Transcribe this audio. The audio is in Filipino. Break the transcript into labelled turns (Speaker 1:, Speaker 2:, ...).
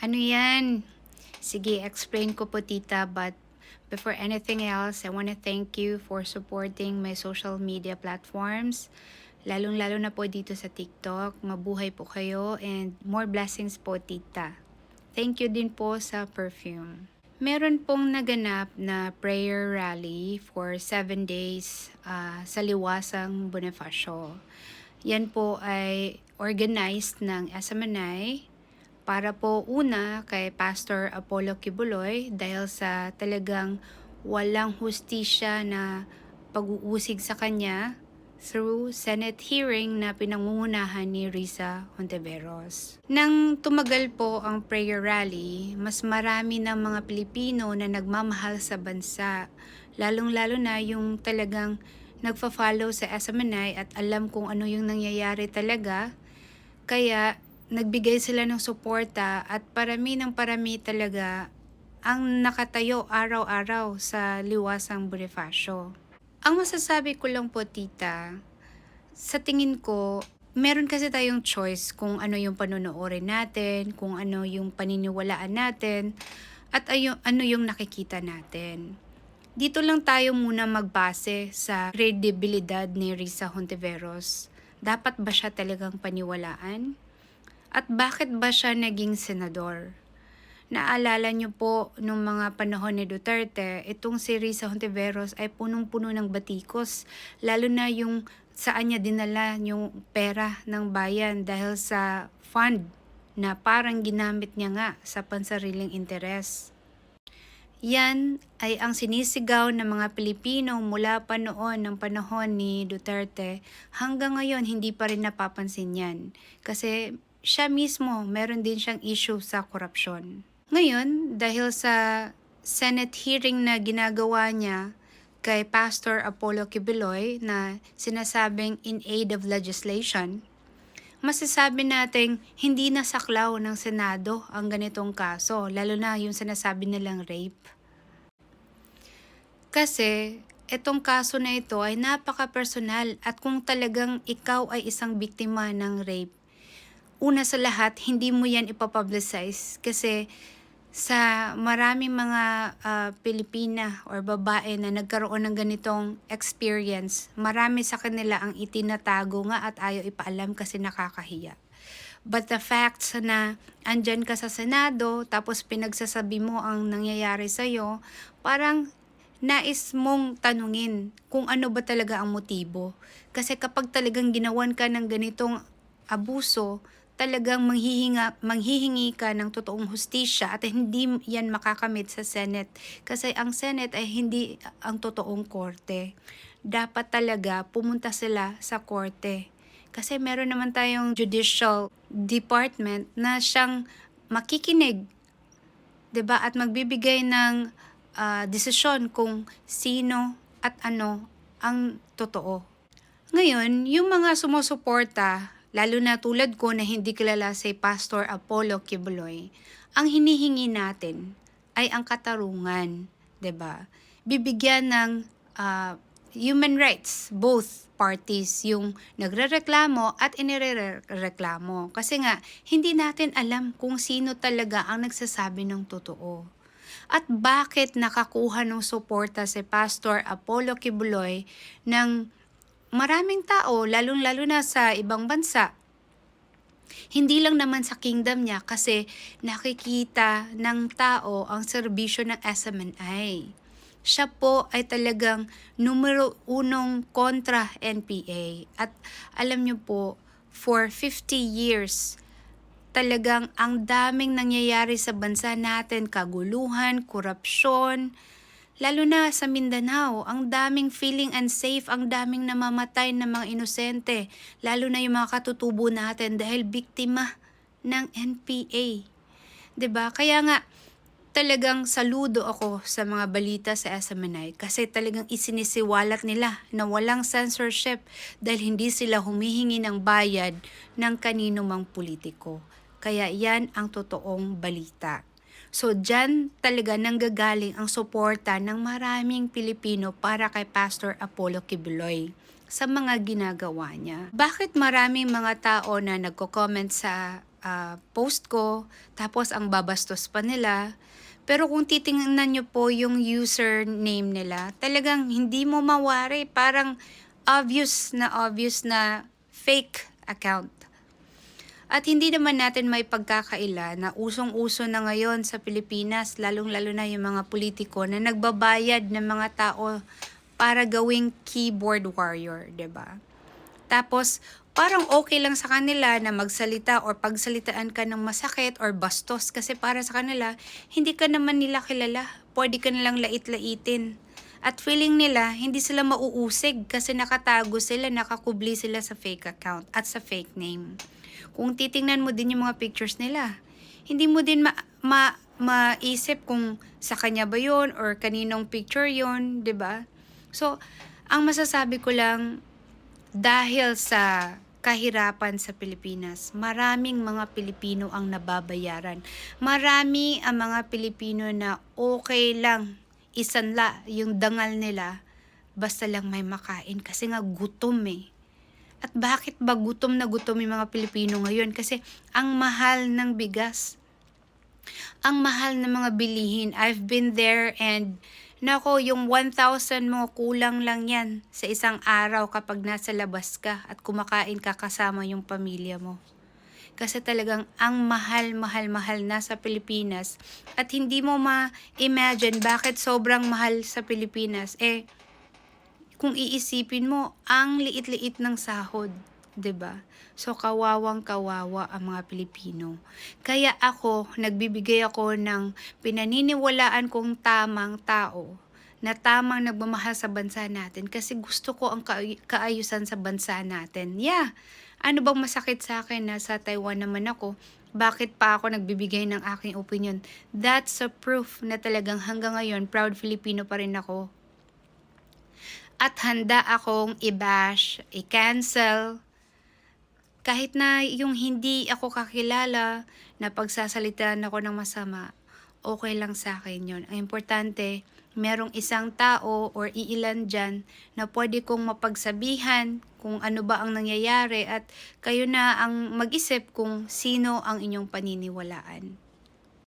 Speaker 1: Ano yan? Sige, explain ko po tita, but before anything else, I want to thank you for supporting my social media platforms. Lalong-lalo na po dito sa TikTok. Mabuhay po kayo and more blessings po tita. Thank you din po sa perfume. Meron pong naganap na prayer rally for 7 days ah, sa Liwasang Bonifacio. Yan po ay organized ng SMNI para po una kay Pastor Apollo Kibuloy dahil sa talagang walang hustisya na pag-uusig sa kanya through Senate hearing na pinangungunahan ni Risa Hontiveros. Nang tumagal po ang prayer rally, mas marami ng mga Pilipino na nagmamahal sa bansa, lalong-lalo na yung talagang nagfa-follow sa SMNI at alam kung ano yung nangyayari talaga. Kaya nagbigay sila ng suporta at parami ng parami talaga ang nakatayo araw-araw sa liwasang Bonifacio. Ang masasabi ko lang po tita, sa tingin ko, meron kasi tayong choice kung ano yung panonoorin natin, kung ano yung paniniwalaan natin, at ayo, ano yung nakikita natin. Dito lang tayo muna magbase sa credibilidad ni Risa Hontiveros. Dapat ba siya talagang paniwalaan? At bakit ba siya naging senador? Naalala niyo po nung mga panahon ni Duterte, itong si Risa Hontiveros ay punong-puno ng batikos, lalo na yung saan niya dinala yung pera ng bayan dahil sa fund na parang ginamit niya nga sa pansariling interes. Yan ay ang sinisigaw ng mga Pilipino mula pa noon ng panahon ni Duterte. Hanggang ngayon, hindi pa rin napapansin yan. Kasi siya mismo, meron din siyang issue sa korupsyon. Ngayon, dahil sa Senate hearing na ginagawa niya kay Pastor Apollo Kibiloy na sinasabing in aid of legislation, masasabi nating hindi na saklaw ng Senado ang ganitong kaso, lalo na yung sinasabi nilang rape. Kasi itong kaso na ito ay napaka-personal at kung talagang ikaw ay isang biktima ng rape, una sa lahat, hindi mo yan ipapublicize kasi sa maraming mga ah, Pilipina or babae na nagkaroon ng ganitong experience, marami sa kanila ang itinatago nga at ayaw ipaalam kasi nakakahiya. But the facts na andyan ka sa Senado, tapos pinagsasabi mo ang nangyayari sa'yo, parang nais mong tanungin kung ano ba talaga ang motibo. Kasi kapag talagang ginawan ka ng ganitong abuso, talagang manghihinga, manghihingi ka ng totoong hustisya at hindi yan makakamit sa Senate. Kasi ang Senate ay hindi ang totoong korte. Dapat talaga pumunta sila sa korte. Kasi meron naman tayong judicial department na siyang makikinig 'di ba at magbibigay ng ah, desisyon kung sino at ano ang totoo. Ngayon, yung mga sumusuporta, lalo na tulad ko na hindi kilala si Pastor Apollo Kibuloy, ang hinihingi natin ay ang katarungan, 'di ba? Bibigyan ng ah, human rights both parties yung nagrereklamo at inirereklamo kasi nga hindi natin alam kung sino talaga ang nagsasabi ng totoo. At bakit nakakuha ng suporta si Pastor Apollo Kibuloy ng maraming tao, lalong-lalo na sa ibang bansa. Hindi lang naman sa kingdom niya kasi nakikita ng tao ang serbisyo ng SMNI. Siya po ay talagang numero unong kontra NPA. At alam niyo po, for 50 years, talagang ang daming nangyayari sa bansa natin, kaguluhan, korupsyon, lalo na sa Mindanao, ang daming feeling unsafe, ang daming namamatay ng mga inosente, lalo na yung mga katutubo natin dahil biktima ng NPA. 'Di ba? Kaya nga talagang saludo ako sa mga balita sa SMNI kasi talagang isinisiwalat nila na walang censorship dahil hindi sila humihingi ng bayad ng kanino mang politiko. Kaya yan ang totoong balita. So, dyan talaga nanggagaling ang suporta ng maraming Pilipino para kay Pastor Apollo Kibuloy sa mga ginagawa niya. Bakit maraming mga tao na nagko-comment sa ah, post ko, tapos ang babastos pa nila. Pero kung titingnan nyo po yung username nila, talagang hindi mo mawari. Parang obvious na obvious na fake account. At hindi naman natin may pagkakaila na usong-uso na ngayon sa Pilipinas, lalong-lalo na yung mga politiko na nagbabayad ng mga tao para gawing keyboard warrior, ba? Tapos, parang okay lang sa kanila na magsalita or pagsalitaan ka ng masakit or bastos kasi para sa kanila, hindi ka naman nila kilala. Pwede ka nilang lait-laitin. At feeling nila, hindi sila mauusig kasi nakatago sila, nakakubli sila sa fake account at sa fake name. Kung titingnan mo din yung mga pictures nila, hindi mo din ma, ma, maisip kung sa kanya ba yon or kaninong picture yon 'di ba? So, ang masasabi ko lang, dahil sa kahirapan sa Pilipinas, maraming mga Pilipino ang nababayaran. Marami ang mga Pilipino na okay lang isanla yung dangal nila basta lang may makain kasi nga gutom eh. At bakit ba gutom na gutom yung mga Pilipino ngayon? Kasi ang mahal ng bigas. Ang mahal ng mga bilihin. I've been there and nako, yung 1,000 mo kulang lang yan sa isang araw kapag nasa labas ka at kumakain ka kasama yung pamilya mo. Kasi talagang ang mahal, mahal, mahal na sa Pilipinas at hindi mo ma-imagine bakit sobrang mahal sa Pilipinas. Eh, kung iisipin mo, ang liit-liit ng sahod, 'di ba? So kawawang kawawa ang mga Pilipino. Kaya ako, nagbibigay ako ng pinaniniwalaan kong tamang tao na tamang nagmamahal sa bansa natin kasi gusto ko ang kaay- kaayusan sa bansa natin. Yeah, ano bang masakit sa akin na sa Taiwan naman ako, bakit pa ako nagbibigay ng aking opinion? That's a proof na talagang hanggang ngayon, proud Filipino pa rin ako at handa akong i-bash, i-cancel, kahit na yung hindi ako kakilala na pagsasalitaan ako ng masama, okay lang sa akin yun. Ang importante, merong isang tao or iilan dyan na pwede kong mapagsabihan kung ano ba ang nangyayari at kayo na ang mag-isip kung sino ang inyong paniniwalaan.